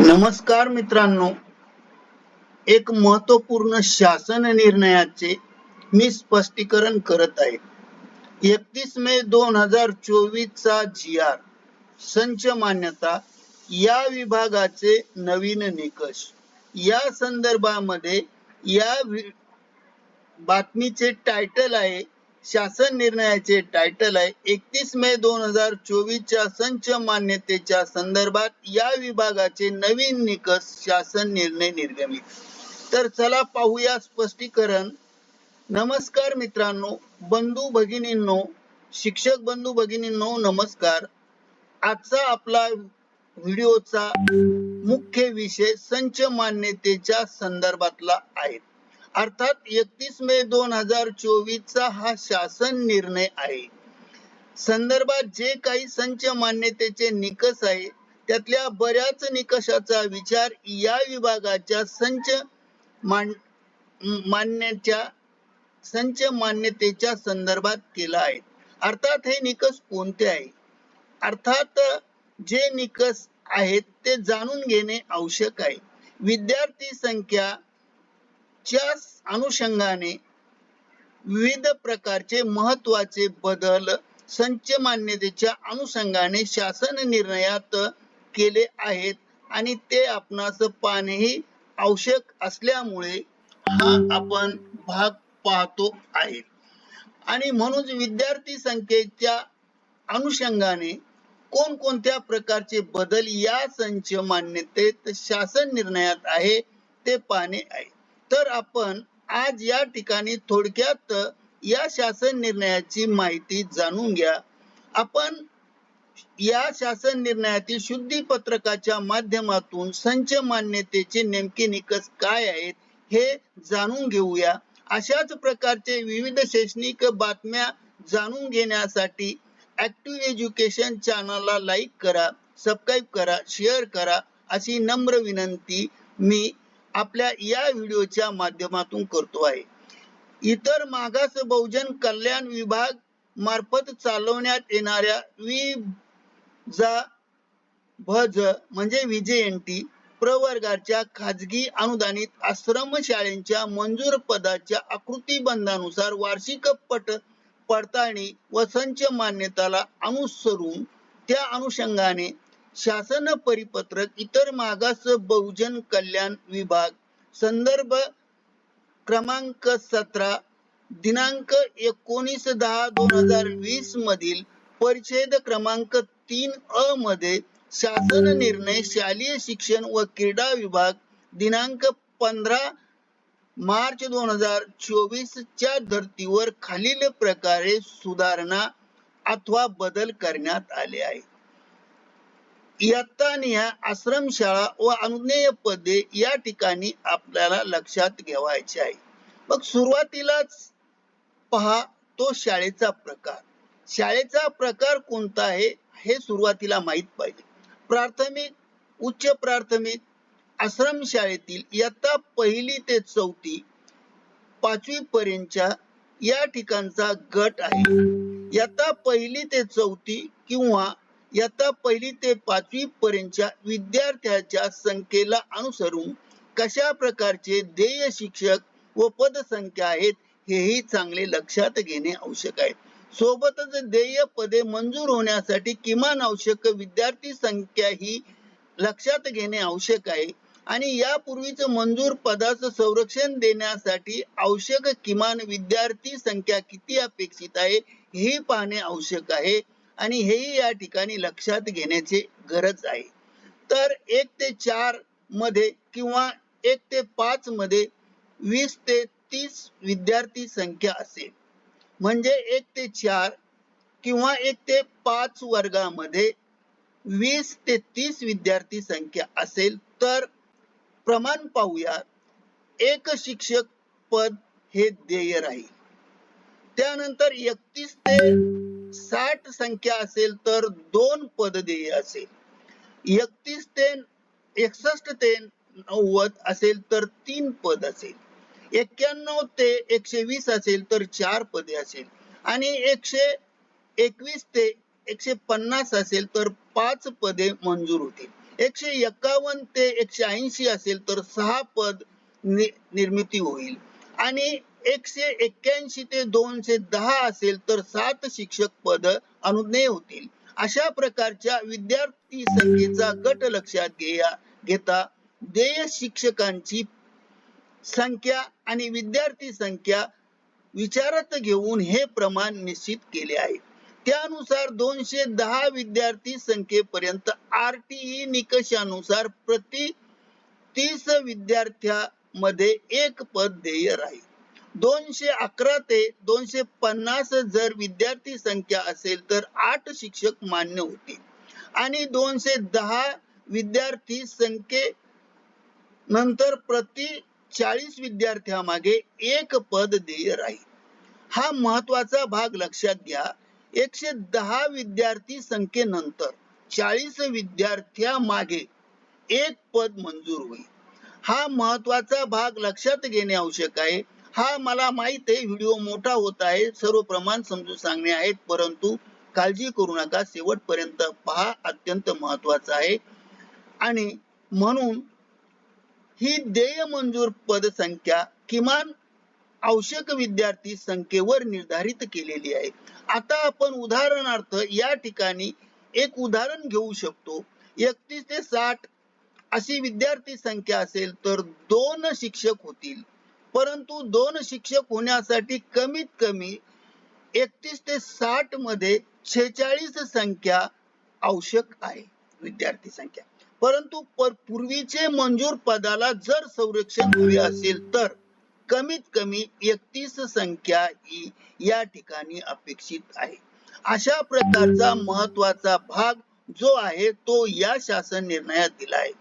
नमस्कार मित्रांनो. एक महत्त्वपूर्ण शासन निर्णयाचे मी स्पष्टीकरण करत आहे. एकतीस मे दोन हजार चोवीस चा जी आर संच मान्यता या विभागाचे नवीन निकष. या संदर्भामध्ये या बातमीचे टायटल आहे शासन निर्णयाचे टायटल आहे एकतीस मे दोन हजार चोवीसच्या संच मान्यतेच्या संदर्भात या विभागाचे नवीन निकष शासन निर्णय निर्गमित. तर चला पाहूया स्पष्टीकरण. नमस्कार मित्रांनो बंधू भगिनींनो शिक्षक बंधू भगिनींनो नमस्कार. आजचा आपला व्हिडिओचा मुख्य विषय संच मान्यतेच्या संदर्भातला आहे. अर्थात एकतीस मे दोन हजार चोवीस चा हा शासन निर्णय आहे. संदर्भात जे काही संच मान्यतेचे निकष आहे त्यातल्या बऱ्याच निकषाचा विचार या विभागाच्या संच मान संच मान्यतेच्या संदर्भात केला आहे. अर्थात हे निकष कोणते आहे? अर्थात जे निकष आहेत ते जाणून घेणे आवश्यक आहे. विद्यार्थी संख्या च्या अनुषंगाने विविध प्रकारचे महत्त्वाचे बदल संच मान्यतेच्या अनुषंगाने शासन निर्णयात केले आहेत आणि ते आपणास पाहणेही आवश्यक असल्यामुळे हा आपण भाग पाहतो आहे. आणि म्हणून विद्यार्थी संख्येच्या अनुषंगाने कोणकोणत्या प्रकारचे बदल या संच मान्यतेत शासन निर्णयात आहे ते पाहणे आहे. तर आपण आज या ठिकाणी थोडक्यात या शासन निर्णयाची माहिती जाणून घ्या. आपण या शासन निर्णयातील शुद्धी पत्रकाच्या माध्यमातून संच मान्यतेचे नेमके निकष काय आहेत हे जाणून घेऊया. अशाच प्रकारचे विविध शैक्षणिक बातम्या जाणून घेण्यासाठी ऍक्टिव्ह एज्युकेशन चॅनलला लाईक करा सबस्क्राईब करा शेअर करा अशी नम्र विनंती मी आपल्या या व्हिडिओच्या माध्यमातून करतो आहे. इतर मागास बहुजन कल्याण विभाग मार्फत चालवण्यात येणाऱ्या वि. जा. भज म्हणजे विजयंती प्रवर्गाच्या खाजगी अनुदानित आश्रम शाळेच्या मंजूर पदाच्या आकृती बंधानुसार वार्षिक पट पडताळणी व संच मान्यताला अनुसरून त्या अनुषंगाने शासन परिपत्रक इतर मागास बहुजन कल्याण विभाग संदर्भ क्रमांक सतरा दिनांक एकोणीस दहा दोन हजार वीस मधील परिच्छेद क्रमांक तीन अ मध्ये शासन निर्णय शालेय शिक्षण व क्रीडा विभाग दिनांक पंधरा मार्च दोन हजार चोवीस च्या धर्तीवर खालील प्रकारे सुधारणा अथवा बदल करण्यात आले आहे इयत्ता आश्रमशाळा व अनुज्ञेय पदे या ठिकाणी आपल्याला लक्षात ठेवायचे आहे. मग सुरुवातीलाच पहा तो शाळेचा प्रकार. शाळेचा प्रकार कोणता आहे हे सुरुवातीला माहीत पाहिजे. प्राथमिक उच्च प्राथमिक आश्रम शाळेतील इयत्ता पहिली ते चौथी पाचवी पर्यंतच्या या ठिकाणचा गट आहे. इयत्ता पहिली ते चौथी किंवा इयत्ता पहिली ते पाचवी पर्यंतच्या विद्यार्थ्याच्या संख्येला अनुसरून कशा प्रकारचे देय शिक्षक व पदसंख्या आहेत हेही चांगले लक्षात घेणे आवश्यक आहे. सोबतच देय पदे मंजूर होण्यासाठी किमान आवश्यक विद्यार्थी संख्या ही लक्षात घेणे आवश्यक आहे आणि यापूर्वीच मंजूर पदाचं संरक्षण देण्यासाठी आवश्यक किमान विद्यार्थी संख्या किती अपेक्षित आहे हे पाहणे आवश्यक आहे. आणि हेही या ठिकाणी लक्षात घेण्याची गरज आहे. तर एक ते चारमध्ये किंवा एक ते पाच मध्ये वीस ते तीस विद्यार्थी संख्या असेल. म्हणजे एक ते चार किंवा एक ते पाच वर्गामध्ये वीस ते तीस विद्यार्थी संख्या असेल तर प्रमाण पाहूया. एक शिक्षक पद हे ध्येय राहील. त्यानंतर एकतीस ते साठ संख्या असेल तर दोन पद देय असेल. एकतीस ते एकसष्ट ते नव्वद असेल तर तीन पद असेल. एक्क्याण्णव ते एकशे वीस असेल तर चार पदे असेल. आणि एकशे एकवीस ते एकशे पन्नास असेल तर पाच पदे मंजूर होतील. एकशे एक्कावन्न ते एकशे ऐंशी असेल तर सहा पद नि- निर्मिती होईल. आणि एकशे एक्क्याऐंशी ते दोनशे दहा असेल तर सात शिक्षक पद अनुज्ञेय होतील. अशा प्रकारच्या विद्यार्थी संख्येचा गट लक्षात घेया घेता देय शिक्षकांची संख्या आणि विद्यार्थी संख्या विचारात घेऊन हे प्रमाण निश्चित केले आहे. त्यानुसार दोनशे दहा विद्यार्थी संख्येपर्यंत आर आरटीई निकषानुसार प्रति तीस विद्यार्थ्यामध्ये एक पद देय राहील. दोनशे अकरा ते दोनशे पन्नास जर विद्यार्थी संख्या असेल तर आठ शिक्षक मान्य होतील. आणि दोनशे दहा विद्यार्थी संख्ये नंतर प्रति चाळीस विद्यार्थ्यामागे एक पद देय राहील. हा महत्त्वाचा भाग लक्षात घ्या. एकशे दहा विद्यार्थी संख्येनंतर चाळीस विद्यार्थ्या मागे एक पद मंजूर होईल. हा महत्त्वाचा भाग लक्षात घेणे आवश्यक आहे. हा मला माहीत आहे व्हिडिओ मोठा होत आहे सर्व प्रमाण समजून सांगणे आहेत परंतु काळजी करू नका शेवटपर्यंत पहा अत्यंत महत्वाचं आहे. आणि म्हणून ही देय मंजूर पदसंख्या किमान आवश्यक विद्यार्थी संख्येवर निर्धारित केलेली आहे. आता आपण उदाहरणार्थ या ठिकाणी एक उदाहरण घेऊ शकतो. एकतीस ते साठ अशी विद्यार्थी संख्या असेल तर दोन शिक्षक होतील. परंतु दोन शिक्षक होण्यासाठी कमीत कमी एकतीस ते साठमध्ये छेचाळीस संख्या आवश्यक आहे विद्यार्थी संख्या. परंतु पर- पूर्वीचे मंजूर पदाला जर संरक्षण हवे असेल तर कमीत कमी एकतीस संख्या ही या ठिकाणी अपेक्षित आहे. अशा प्रकारचा महत्त्वाचा भाग जो आहे तो या शासन निर्णयात दिला आहे.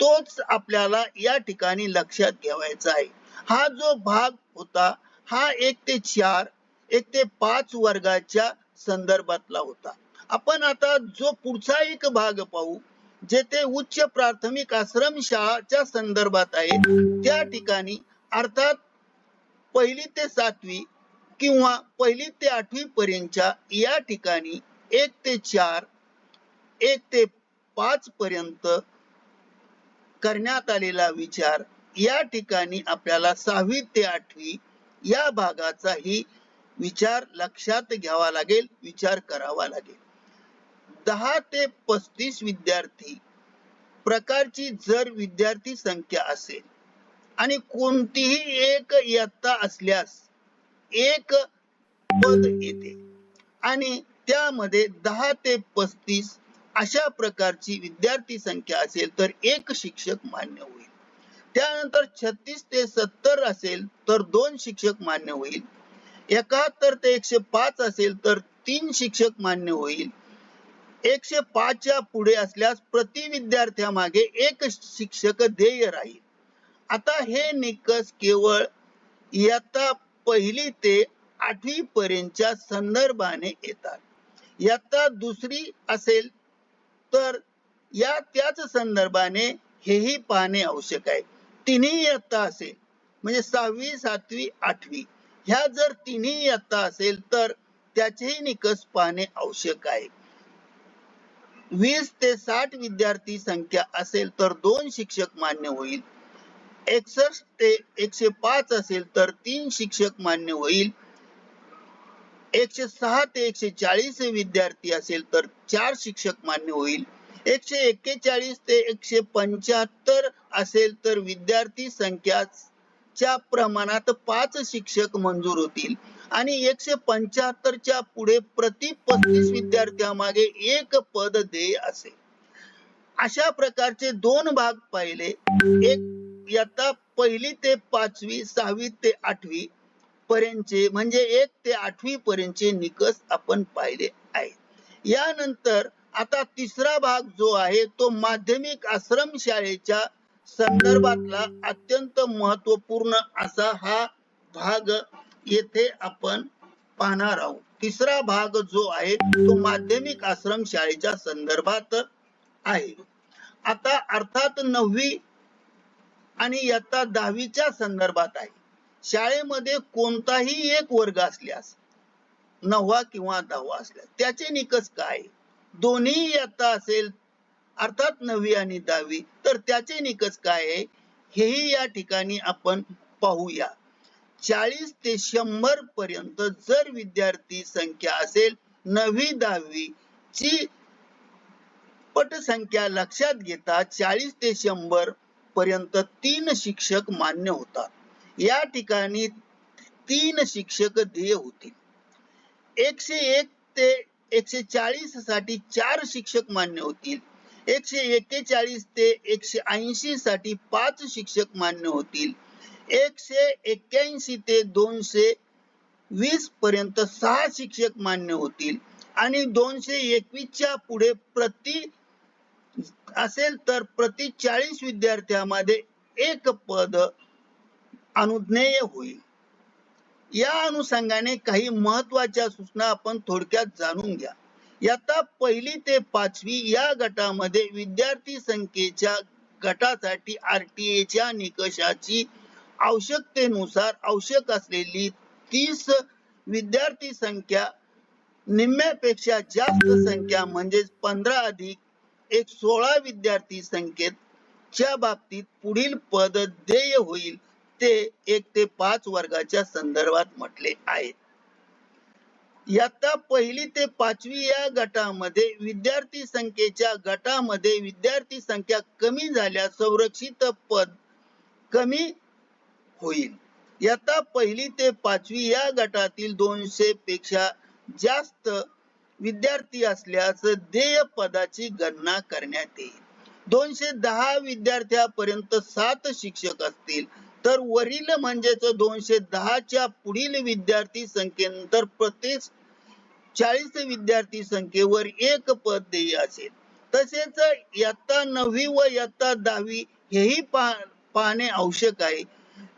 तोच आपल्याला या ठिकाणी लक्षात ठेवायचा आहे. हा जो भाग होता हा एक ते चार एक ते पाच वर्गाच्या संदर्भातला होता. आपण आता जो पुढचा एक भाग पाहू जेथे उच्च प्राथमिक आश्रम शाळाच्या संदर्भात आहे त्या ठिकाणी अर्थात पहिली ते सातवी किंवा पहिली ते आठवी पर्यंतच्या या ठिकाणी एक ते चार एक ते पाच पर्यंत करण्यात आलेला विचार या ठिकाणी आपल्याला सहावी ते आठवी या भागाचाही विचार लक्षात घ्यावा लागेल विचार करावा लागेल. दहा ते पस्तीस विद्यार्थी प्रकारची जर विद्यार्थी संख्या असेल आणि कोणतीही एक इयत्ता असल्यास एक पद येते आणि त्यामध्ये दहा ते पस्तीस अशा प्रकारची विद्यार्थी संख्या असेल तर एक शिक्षक मान्य होईल. त्यानंतर छत्तीस ते सत्तर असेल तर दोन शिक्षक मान्य होईल. एकाहत्तर ते एकशे पाच असेल तर तीन शिक्षक मान्य होईल. एकशे पाचच्या पुढे असल्यास प्रति विद्यार्थ्यामागे एक शिक्षक ध्येय राहील. आता हे निकष केवळ इयत्ता पहिली ते आठवी पर्यंतच्या संदर्भाने येतात. इयत्ता दुसरी असेल तर या त्याच संदर्भाने हेही पाहणे आवश्यक आहे. तिन्ही इयत्ता असेल. म्हणजे सहावी सातवी आठवी. ह्या जर तिन्ही इयत्ता असेल तर त्याचेही निकष पाहणे आवश्यक आहे. वीस ते साठ विद्यार्थी संख्या असेल तर दोन शिक्षक मान्य होईल. एकसष्ट ते एकशे पाच असेल तर तीन शिक्षक मान्य होईल. एकशे सहा ते एकशे चाळीस विद्यार्थी असेल तर चार शिक्षक मान्य होईल. एकशे एक्केचाळीस ते एकशे पंच्याहत्तर असेल तर विद्यार्थी संख्याच्या प्रमाणात पाच शिक्षक मंजूर होतील. आणि एकशे पंच्याहत्तरच्या पुढे प्रति पस्तीस विद्यार्थ्यामागे एक पद देय असेल. अशा प्रकारचे दोन भाग पाहिले. एक इयत्ता पहिली ते पाचवी सहावी ते आठवी पर्यंतचे म्हणजे एक ते आठवी पर्यंतचे निकष आपण पाहिले आहेत. यानंतर आता तिसरा भाग जो आहे तो माध्यमिक आश्रम शाळेच्या संदर्भातला अत्यंत महत्त्वपूर्ण असा हा भाग येथे आपण पाहणार आहोत. तिसरा भाग जो आहे तो माध्यमिक आश्रम शाळेच्या संदर्भात आहे. आता अर्थात नववी आणि इयत्ता दहावीच्या संदर्भात आहे. शाळेमध्ये कोणताही एक वर्ग असल्यास नववा किंवा दहावा असल्यास त्याचे निकष काय? दोन्ही इयत्ता असेल अर्थात नववी आणि दहावी तर त्याचे निकष काय आहे? हेही या ठिकाणी आपण पाहूया. चाळीस ते शंभर पर्यंत जर विद्यार्थी संख्या असेल नववी दहावी ची पटसंख्या लक्षात घेता चाळीस ते शंभर पर्यंत तीन शिक्षक मान्य होतात. या ठिकाणी तीन शिक्षक ध्येय होतील. एकशे एक ते एकशे चाळीससाठी चार शिक्षक मान्य होतील. एकशे एक्केचाळीस ते एकशे ऐंशी साठी पाच शिक्षक मान्य होतील. एकशे एक्क्याऐंशी ते दोनशे वीस पर्यंत सहा शिक्षक मान्य होतील. आणि दोनशे एकवीसच्या पुढे प्रति असेल तर प्रति चाळीस विद्यार्थ्यामध्ये एक पद अनुज्ञेय होईल. या अनुषंगाने काही महत्त्वाच्या सूचना आपण थोडक्यात जाणून घ्या. इयत्ता पहिली ते पाचवी या गटामध्ये विद्यार्थी संख्येच्या गटासाठी आरटीएच्या निकषाची आवश्यकतेनुसार आवश्यक असलेली तीस विद्यार्थी संख्या निम्म्यापेक्षा जास्त संख्या म्हणजेच पंधरा अधिक एक सोळा विद्यार्थी संख्येत च्या बाबतीत पुढील पद देय होईल. ते एक ते पाच वर्गाच्या संदर्भात म्हटले आहे इयत्ता पहिली ते पाचवी या गटामध्ये विद्यार्थी संख्येच्या गटामध्ये विद्यार्थी संख्या कमी झाल्या संरक्षित पद कमी होईल. इयत्ता पहिली ते पाचवी या गटातील दोनशे पेक्षा जास्त विद्यार्थी असल्यास देय पदाची गणना करण्यात येईल. दोनशे दहा विद्यार्थ्यापर्यंत सात शिक्षक असतील. तर वरील म्हणजेच दोनशे दहाच्या पुढील विद्यार्थी संख्येनंतर प्रत्येक चाळीस विद्यार्थी संख्येवर एक पद देय असेल. तसेच इयत्ता नववी व इयत्ता दहावी हेही पाहणे आवश्यक आहे.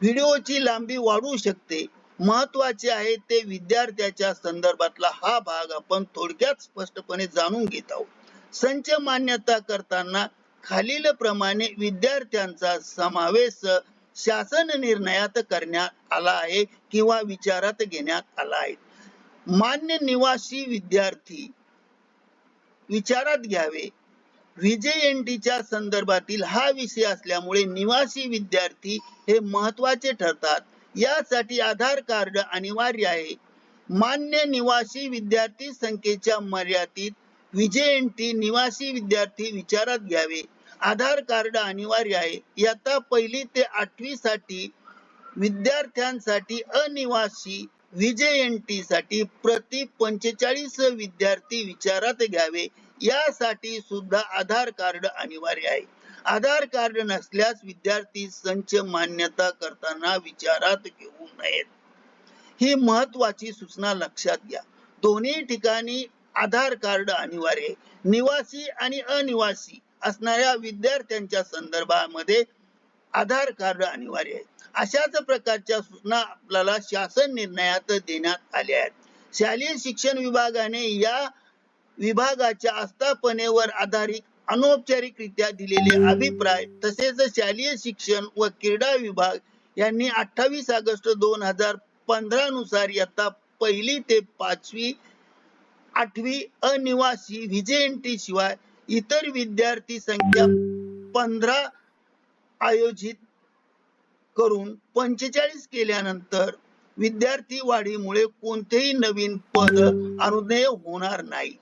व्हिडिओची लांबी वाढू शकते. महत्त्वाचे आहे ते विद्यार्थ्याच्या संदर्भातला हा भाग आपण थोडक्यात स्पष्टपणे जाणून घेत आहोत. संच मान्यता करताना खालील प्रमाणे विद्यार्थ्यांचा समावेश शासन निर्णयात करण्यात आला आहे किंवा विचारात घेण्यात आला आहे. मान्य निवासी विद्यार्थी विचारात घ्यावे. व्हीजेएनटीच्या संदर्भातील हा विषय असल्यामुळे निवासी विद्यार्थी हे महत्त्वाचे ठरतात. यासाठी आधार कार्ड अनिवार्य आहे. मान्य निवासी विद्यार्थी संख्येच्या मर्यादित व्हीजेएनटी निवासी विद्यार्थी विचारात घ्यावे. आधार कार्ड अनिवार्य आहे. इयत्ता पहिली ते आठवी साठी विद्यार्थ्यांसाठी अनिवासी व्हीजेएनटी साठी प्रति पंचेचाळीस विद्यार्थी विचारात घ्यावे. यासाठी सुद्धा आधार कार्ड अनिवार्य आहे. आधार कार्ड नसल्यास विद्यार्थी संच मान्यता करताना विचारात घेऊ नयेत. ही महत्वाची सूचना लक्षात घ्या. दोन्ही ठिकाणी आधार कार्ड अनिवार्य निवासी आणि अनिवासी असणाऱ्या विद्यार्थ्यांच्या संदर्भामध्ये आधार कार्ड अनिवार्य आहे. अशाच प्रकारच्या सूचना आपल्याला शासन निर्णयात देण्यात आल्या आहेत. शालेय शिक्षण विभागाने या विभागाच्या आस्थापनेवर आधारित अनौपचारिकरित्या दिलेले अभिप्राय तसेच शालेय शिक्षण व क्रीडा विभाग यांनी अठ्ठावीस ऑगस्ट दोन हजार पंधरा नुसार इयत्ता पहिली ते पाचवी आठवी अनिवासी व्हीजेएनटी शिवाय इतर विद्यार्थी संख्या पंधरा आयोजित करून पंचेचाळीस केल्यानंतर विद्यार्थी वाढीमुळे कोणतेही नवीन पद अनुदय होणार नाही.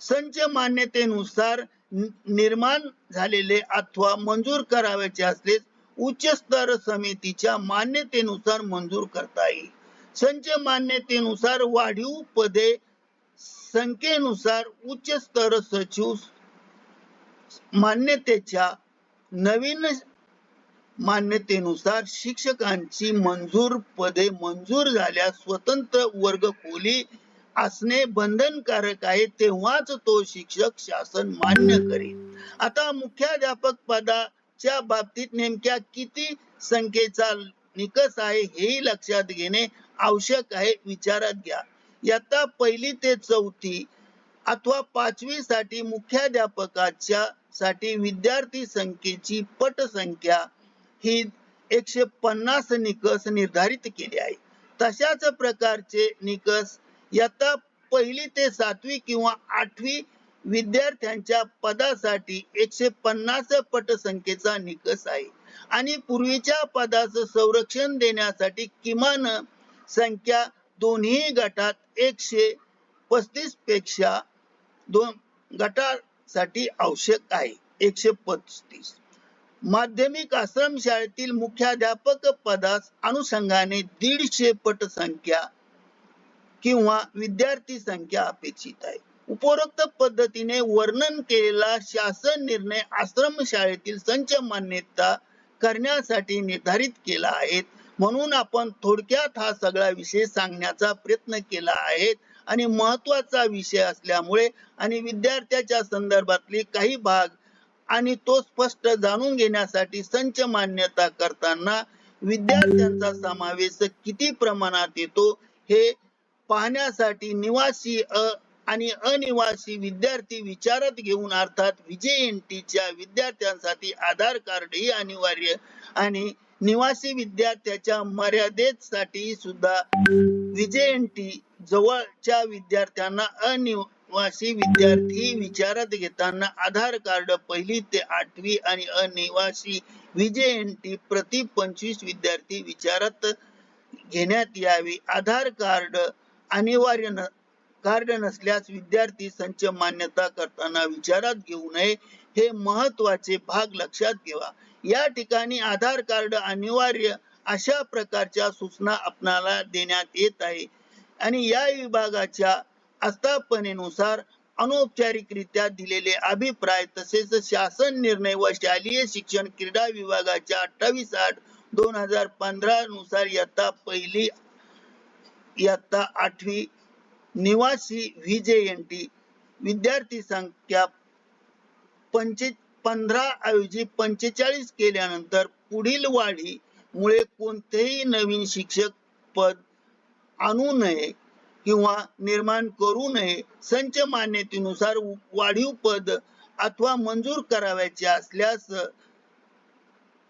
संच मान्यतेनुसार निर्माण झालेले अथवा मंजूर करावयाचे असलेच उच्च स्तर समितीच्या मान्यतेनुसार मंजूर करता येईल. संच मान्यतेनुसार वाढीव पदे संख्येनुसार उच्च स्तर सचिव मान्यतेच्या नवीन मान्यतेनुसार शिक्षकांची मंजूर पदे मंजूर झाल्यास स्वतंत्र वर्ग खोली असणे बंधनकारक आहे तेव्हाच तो शिक्षक शासन मान्य करेल. आता मुख्याध्यापक पदाच्या बाबतीत नेमक्या किती संख्येचा निकष आहे हेही लक्षात घेणे आवश्यक आहे विचारात घ्या. इयत्ता पहिली ते चौथी अथवा पाचवी साठी मुख्याध्यापकाच्या साठी विद्यार्थी संख्येची पट संख्या ही एकशे पन्नास निकष निर्धारित केले आहे. तशाच प्रकारचे निकष इयत्ता पहिली ते सातवी किंवा आठवी विद्यार्थ्यांच्या पदासाठी एकशे पन्नास पट संख्येचा निकष आहे. आणि पूर्वीच्या पदाचं संरक्षण देण्यासाठी किमान संख्या दोन्ही गटात एकशे पस्तीसपेक्षा दोन गटात साठी आवश्यक आहे. एकशे पस्तीस. माध्यमिक आश्रम शाळेतील मुख्याध्यापक पदास अनुषंगाने दीडशे पट संख्या किंवा विद्यार्थी संख्या अपेक्षित आहे. उपरोक्त पद्धतीने वर्णन केलेला शासन निर्णय आश्रम शाळेतील संच मान्यता करण्यासाठी निर्धारित केला आहे. म्हणून आपण थोडक्यात हा सगळा विषय सांगण्याचा प्रयत्न केला आहे. आणि महत्त्वाचा विषय असल्यामुळे आणि विद्यार्थ्याच्या संदर्भातले काही भाग आणि तो स्पष्ट जाणून घेण्यासाठी संच मान्यता करताना विद्यार्थ्यांचा समावेश किती प्रमाणात येतो हे पाहण्यासाठी निवासी अ आणि अनिवासी विद्यार्थी विचारात घेऊन अर्थात च्या विद्यार्थ्यांसाठी आधार कार्ड ही अनिवार्य आणि निवासी विद्यार्थ्याच्या मर्यादेसाठी सुद्धा विजयंती जवळच्या विद्यार्थ्यांना अनिवासी विद्यार्थी विचारात घेताना आधार कार्ड पहिली ते आठवी आणि अनिवासी विजयंती प्रति पंचवीस विद्यार्थी विचारात घेण्यात यावी. आधार कार्ड अनिवार्य न कार्ड नसल्यास विद्यार्थी संच मान्यता करताना विचारात घेऊ नये हे महत्त्वाचे भाग लक्षात घेवा. या ठिकाणी आधार कार्ड अनिवार्य अशा प्रकारच्या सूचना आपणाला देण्यात येत आहे. आणि या विभागाच्या आस्थापनेनुसार अनौपचारिकरित्या दिलेले अभिप्राय तसेच शासन निर्णय व शालेय शिक्षण क्रीडा विभागाच्या अठ्ठावीस आठ दोन हजार पंधरा नुसार इयत्ता पहिली इयत्ता आठवी निवासी व्हीजेएनटी विद्यार्थी संख्या पंचे पंधरा ऐवजी पंचेचाळीस केल्यानंतर पुढील वाढी मुळे कोणतेही नवीन शिक्षक पद आणू नये. किंवा निर्माण करू नये संच मान्यतेनुसार वाढीव पद अथवा मंजूर करावयाचे असल्यास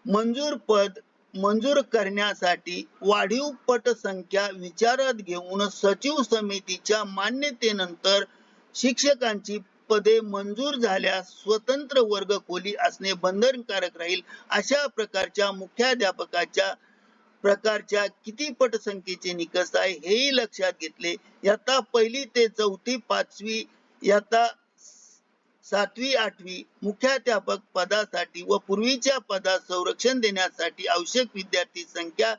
मंजूर पद मंजूर करण्यासाठी वाढीव पट संख्या विचारात घेऊन सचिव समितीच्या मान्यतेनंतर शिक्षकांची पदे मंजूर झाल्यास स्वतंत्र वर्ग खोली असणे बंधनकारक राहील अशा प्रकारच्या मुख्याध्यापकाच्या प्रकारच्या किती पट संख्येचे निकष आहे हेही लक्षात घेतले. याता पहिली ते चौथी पाचवी याता सातवी आठवी मुख्याध्यापक पदासाठी व पूर्वीच्या पदात संरक्षण देण्यासाठी आवश्यक विद्यार्थी संख्या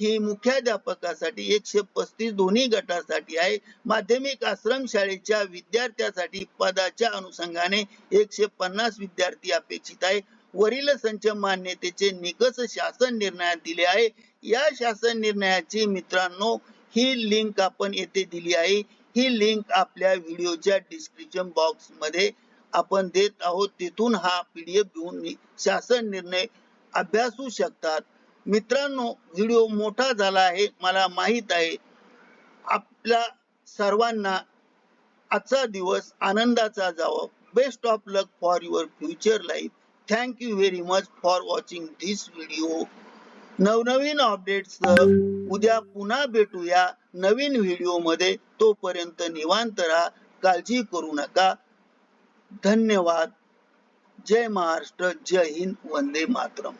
ही मुख्याध्यापकासाठी एकशे पस्तीस दोन्ही गटासाठी आहे. माध्यमिक आश्रम शाळेच्या विद्यार्थ्यासाठी पदाच्या अनुषंगाने एकशे पन्नास विद्यार्थी अपेक्षित आहे. वरील संच मान्यतेचे निकष शासन निर्णयात दिले आहे. या शासन निर्णयाची मित्रांनो ही लिंक आपण येथे दिली आहे. ही लिंक आपल्या व्हिडिओच्या डिस्क्रिप्शन बॉक्समध्ये आपण देत आहोत. तिथून हा पीडीएफ घेऊन शासन निर्णय अभ्यासू शकतात. मित्रांनो व्हिडिओ मोठा झाला आहे. मला माहीत आहे. आपल्या सर्वांना आजचा दिवस आनंदाचा जावा. Best of luck for your future life thank you very much for watching this video नवनवीन अपडेट्स उद्या पुन्हा भेटूया नवीन व्हिडिओमध्ये. तोपर्यंत निवांत राहा काळजी करू नका. धन्यवाद. जय महाराष्ट्र जय हिंद वंदे मातरम.